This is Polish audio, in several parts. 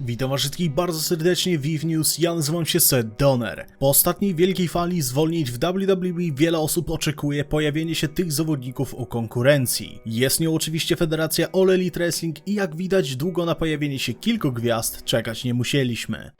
Witam was wszystkich bardzo serdecznie Viv News, ja nazywam się Seth Donner. Po ostatniej wielkiej fali zwolnień w WWE wiele osób oczekuje pojawienie się tych zawodników u konkurencji. Jest nią oczywiście Federacja All Elite Wrestling i jak widać długo na pojawienie się kilku gwiazd czekać nie musieliśmy.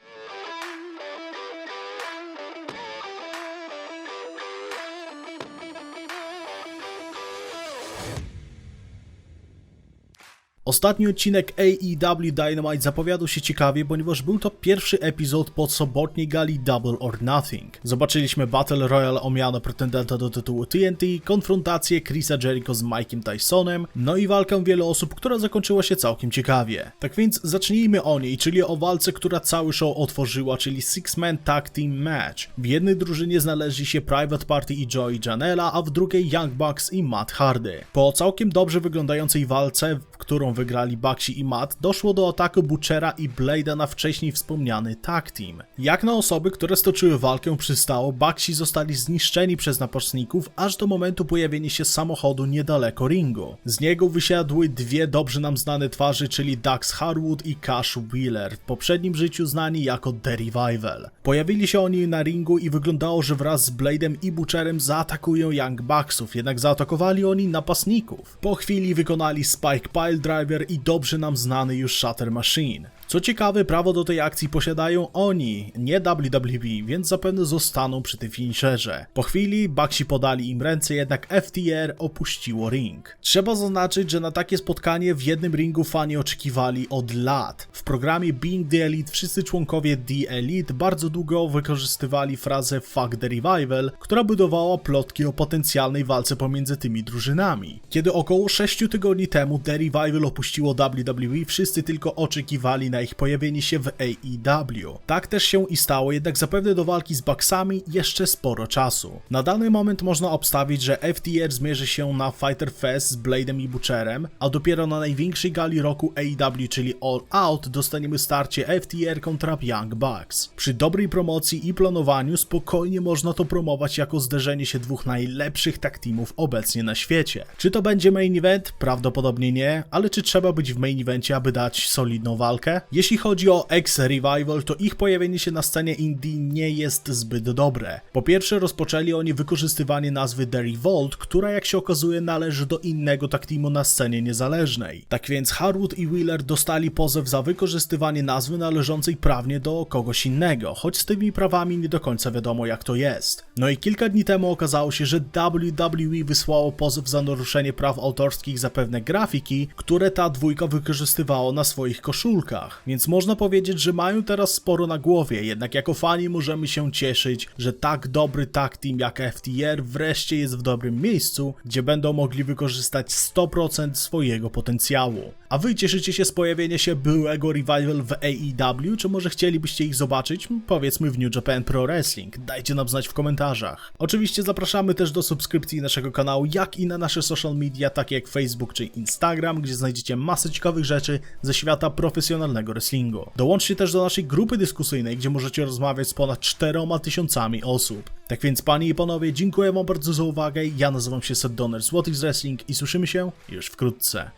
Ostatni odcinek AEW Dynamite zapowiadał się ciekawie, ponieważ był to pierwszy epizod pod sobotniej gali Double or Nothing. Zobaczyliśmy Battle Royale o miano pretendenta do tytułu TNT, konfrontację Chrisa Jericho z Mike'em Tysonem, no i walkę wielu osób, która zakończyła się całkiem ciekawie. Tak więc zacznijmy o niej, czyli o walce, która cały show otworzyła, czyli Six Man Tag Team Match. W jednej drużynie znaleźli się Private Party i Joey Janela, a w drugiej Young Bucks i Matt Hardy. Po całkiem dobrze wyglądającej walce, w którą wygrali Baxi i Matt, doszło do ataku Butchera i Blade'a na wcześniej wspomniany tag team. Jak na osoby, które stoczyły walkę przystało, Baxi zostali zniszczeni przez napastników, aż do momentu pojawienia się samochodu niedaleko ringu. Z niego wysiadły dwie dobrze nam znane twarze, czyli Dax Harwood i Cash Wheeler, w poprzednim życiu znani jako The Revival. Pojawili się oni na ringu i wyglądało, że wraz z Blade'em i Butcherem zaatakują Young Bucksów, jednak zaatakowali oni napastników. Po chwili wykonali Spike Pile Driver i dobrze nam znany już Shatter Machine. Co ciekawe, prawo do tej akcji posiadają oni, nie WWE, więc zapewne zostaną przy tym finisherze. Po chwili Baxi podali im ręce, jednak FTR opuściło ring. Trzeba zaznaczyć, że na takie spotkanie w jednym ringu fani oczekiwali od lat. W programie Being the Elite wszyscy członkowie The Elite bardzo długo wykorzystywali frazę Fuck the Revival, która budowała plotki o potencjalnej walce pomiędzy tymi drużynami. Kiedy około 6 tygodni temu The Revival opuściło WWE, wszyscy tylko oczekiwali na ich pojawienie się w AEW. Tak też się i stało, jednak zapewne do walki z Bucksami jeszcze sporo czasu. Na dany moment można obstawić, że FTR zmierzy się na Fighter Fest z Blade'em i Butcherem, a dopiero na największej gali roku AEW, czyli All Out, dostaniemy starcie FTR kontra Young Bucks. Przy dobrej promocji i planowaniu spokojnie można to promować jako zderzenie się dwóch najlepszych tag teamów obecnie na świecie. Czy to będzie main event? Prawdopodobnie nie, ale czy trzeba być w main evencie, aby dać solidną walkę? Jeśli chodzi o ex-revival, to ich pojawienie się na scenie indie nie jest zbyt dobre. Po pierwsze rozpoczęli oni wykorzystywanie nazwy The Revolt, która jak się okazuje należy do innego tag teamu na scenie niezależnej. Tak więc Harwood i Wheeler dostali pozew za wykorzystywanie nazwy należącej prawnie do kogoś innego, choć z tymi prawami nie do końca wiadomo jak to jest. No i kilka dni temu okazało się, że WWE wysłało pozew za naruszenie praw autorskich za pewne grafiki, które ta dwójka wykorzystywała na swoich koszulkach. Więc można powiedzieć, że mają teraz sporo na głowie, jednak jako fani możemy się cieszyć, że tak dobry tag team jak FTR wreszcie jest w dobrym miejscu, gdzie będą mogli wykorzystać 100% swojego potencjału. A wy cieszycie się z pojawienia się byłego revival w AEW, czy może chcielibyście ich zobaczyć? Powiedzmy w New Japan Pro Wrestling. Dajcie nam znać w komentarzach. Oczywiście zapraszamy też do subskrypcji naszego kanału, jak i na nasze social media, takie jak Facebook czy Instagram, gdzie znajdziecie masę ciekawych rzeczy ze świata profesjonalnego wrestlingu. Dołączcie też do naszej grupy dyskusyjnej, gdzie możecie rozmawiać z ponad 4 tysiącami osób. Tak więc panie i panowie, dziękuję wam bardzo za uwagę. Ja nazywam się Seth Donner z Wrestling i słyszymy się już wkrótce.